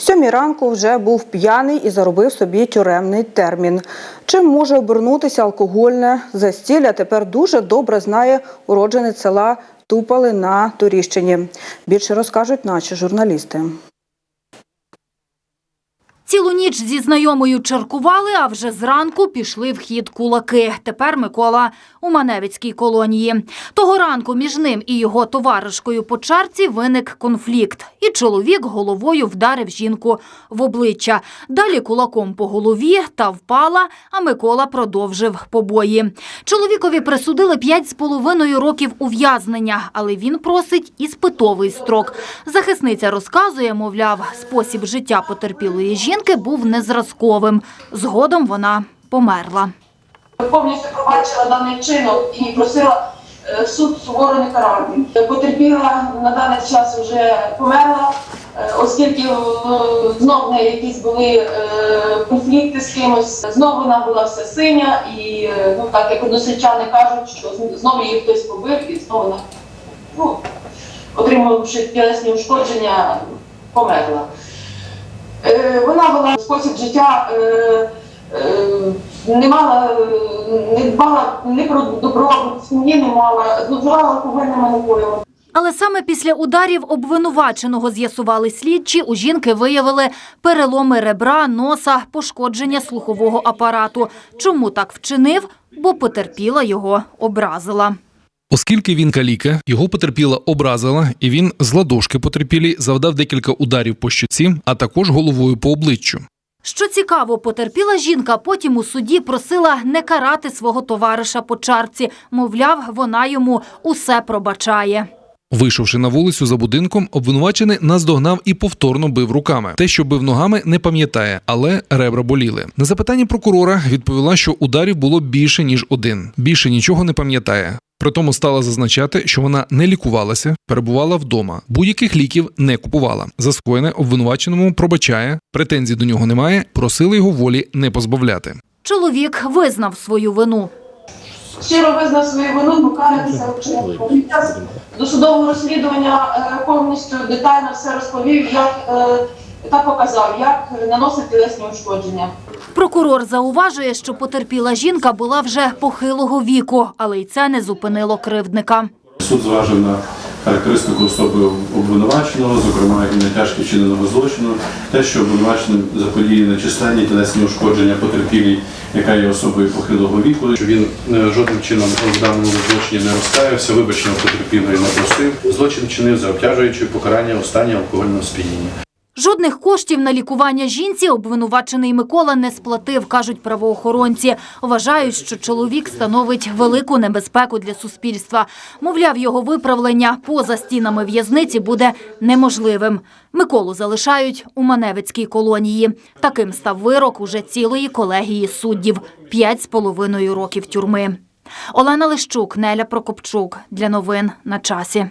Сьомій ранку вже був п'яний і заробив собі тюремний термін. Чим може обернутися алкогольне застілля, тепер дуже добре знає уродженець села Тупали на Туріщині. Більше розкажуть наші журналісти. Цілу ніч зі знайомою чаркували, а вже зранку пішли в хід кулаки. Тепер Микола у Маневицькій колонії. Того ранку між ним і його товаришкою по чарці виник конфлікт. І чоловік головою вдарив жінку в обличчя. Далі кулаком по голові та впала, а Микола продовжив побої. Чоловікові присудили 5,5 років ув'язнення, але він просить іспитовий строк. Захисниця розказує, мовляв, спосіб життя потерпілої жінки був незразковим. Згодом вона померла. повністю пробачила даний вчинок і просила е, суд суворо не карати. Потерпіла на даний час вже померла, е, оскільки е, знов в неї якісь були конфлікти з кимось. Знов вона була вся синя, і ну так як односельчани кажуть, що знову її хтось побив, і знову вона ну, отримавши тілесні ушкодження, померла. Е, Вона була спосіб життя. е, е, не мала, не дбала ні про добробут сім'ї, не мала, зловживала алкогольними напоями. Але саме після ударів обвинуваченого з'ясували слідчі, у жінки виявили переломи ребра, носа, пошкодження слухового апарату. Чому так вчинив? Бо потерпіла його образила. Оскільки він каліка, його потерпіла образила, і він з ладошки потерпілій завдав декілька ударів по щоці, а також головою по обличчю. Що цікаво, потерпіла жінка потім у суді просила не карати свого товариша по чарці. Мовляв, вона йому усе пробачає. Вийшовши на вулицю за будинком, обвинувачений наздогнав і повторно бив руками. Те, що бив ногами, не пам'ятає, але ребра боліли. На запитання прокурора відповіла, що ударів було більше ніж один. Більше нічого не пам'ятає. Притому стала зазначати, що вона не лікувалася, перебувала вдома, будь-яких ліків не купувала. За скоєне обвинуваченому пробачає, претензій до нього немає, просили його волі не позбавляти. Чоловік визнав свою вину. Щиро визнав свою вину, вчинку. Під час досудового розслідування е, повністю детально все розповів, як е, та показав, як наносить тілесні ушкодження. Прокурор зауважує, що потерпіла жінка була вже похилого віку, але й це не зупинило кривдника. Суд зважив на характеристику особи обвинуваченого, зокрема і тяжкі чиненого злочину, те, що обвинуваченим заподіяні численні тілесні ушкодження потерпілій, яка є особою похилого віку. Що він е, жодним чином в даному злочині не розкаявся, вибачення потерпілої не просив. Злочин чинив за обтяжуючи покарання у алкогольного сп'яніння. Жодних коштів на лікування жінці обвинувачений Микола не сплатив, кажуть правоохоронці. Вважають, що чоловік становить велику небезпеку для суспільства. Мовляв, його виправлення поза стінами в'язниці буде неможливим. Миколу залишають у Маневицькій колонії. Таким став вирок уже цілої колегії суддів – п'ять з половиною років тюрми. Олена Лищук, Неля Прокопчук. Для новин на часі.